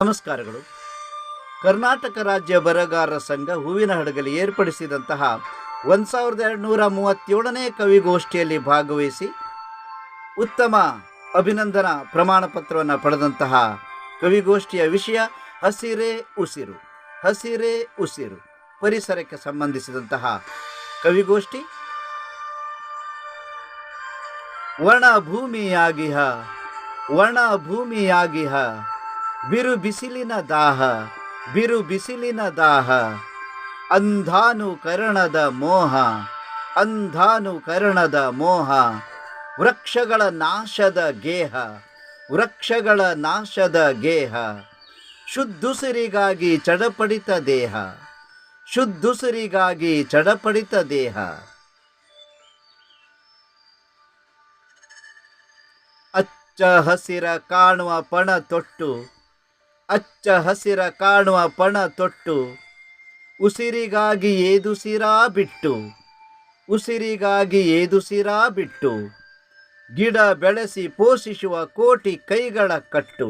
ನಮಸ್ಕಾರಗಳು. ಕರ್ನಾಟಕ ರಾಜ್ಯ ಬರಗಾರ ಸಂಘ ಹೂವಿನ ಹಡಗಲಿ ಏರ್ಪಡಿಸಿದಂತಹ ಒಂದ್ ಸಾವಿರದ ಎರಡುನೂರ ಮೂವತ್ತೇಳನೇ ಕವಿಗೋಷ್ಠಿಯಲ್ಲಿ ಭಾಗವಹಿಸಿ ಉತ್ತಮ ಅಭಿನಂದನಾ ಪ್ರಮಾಣ ಪತ್ರವನ್ನು ಪಡೆದಂತಹ ಕವಿಗೋಷ್ಠಿಯ ವಿಷಯ ಹಸಿರೇ ಉಸಿರು ಹಸಿರೇ ಉಸಿರು ಪರಿಸರಕ್ಕೆ ಸಂಬಂಧಿಸಿದಂತಹ ಕವಿಗೋಷ್ಠಿ. ಒಣ ಭೂಮಿಯಾಗಿಹ ಒಣ ಭೂಮಿಯಾಗಿಹ ಬಿರು ಬಿಸಿಲಿನ ದಾಹ, ಬಿರು ಬಿಸಿಲಿನ ದಾಹ. ಅಂಧಾನು ಕರಣದ ಮೋಹ ಅಂಧಾನು ಕರಣದ ಮೋಹ. ವೃಕ್ಷಗಳ ನಾಶದ ಗೇಹ, ವೃಕ್ಷಗಳ ನಾಶದ ಗೇಹ. ಶುದ್ಧುಸಿರಿಗಾಗಿ ಚಡಪಡಿತ ದೇಹ ಶುದ್ಧುಸಿರಿಗಾಗಿ ಚಡಪಡಿತ ದೇಹ. ಅಚ್ಚ ಹಸಿರ ಕಾಣುವ ಪಣ ತೊಟ್ಟು ಅಚ್ಚ ಹಸಿರ ಕಾಣುವ ಪಣ ತೊಟ್ಟು, ಉಸಿರಿಗಾಗಿ ಏದುಸಿರಾ ಬಿಟ್ಟು, ಉಸಿರಿಗಾಗಿ ಏದುಸಿರಾ ಬಿಟ್ಟು, ಗಿಡ ಬೆಳೆಸಿ ಪೋಷಿಸುವ ಕೋಟಿ ಕೈಗಳ ಕಟ್ಟು,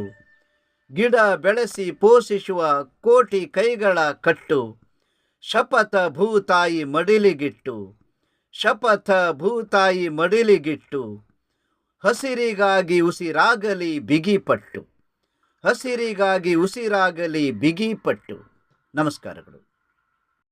ಗಿಡ ಬೆಳೆಸಿ ಪೋಷಿಸುವ ಕೋಟಿ ಕೈಗಳ ಕಟ್ಟು, ಶಪಥ ಭೂತಾಯಿ ಮಡಿಲಿಗಿಟ್ಟು, ಶಪಥ ಭೂತಾಯಿ ಮಡಿಲಿಗಿಟ್ಟು, ಹಸಿರಿಗಾಗಿ ಉಸಿರಾಗಲಿ ಬಿಗಿಪಟ್ಟು. ಹಸಿರಿಗಾಗಿ ಉಸಿರಾಗಲಿ ಬಿಗಿಪಟ್ಟು. ನಮಸ್ಕಾರಗಳು.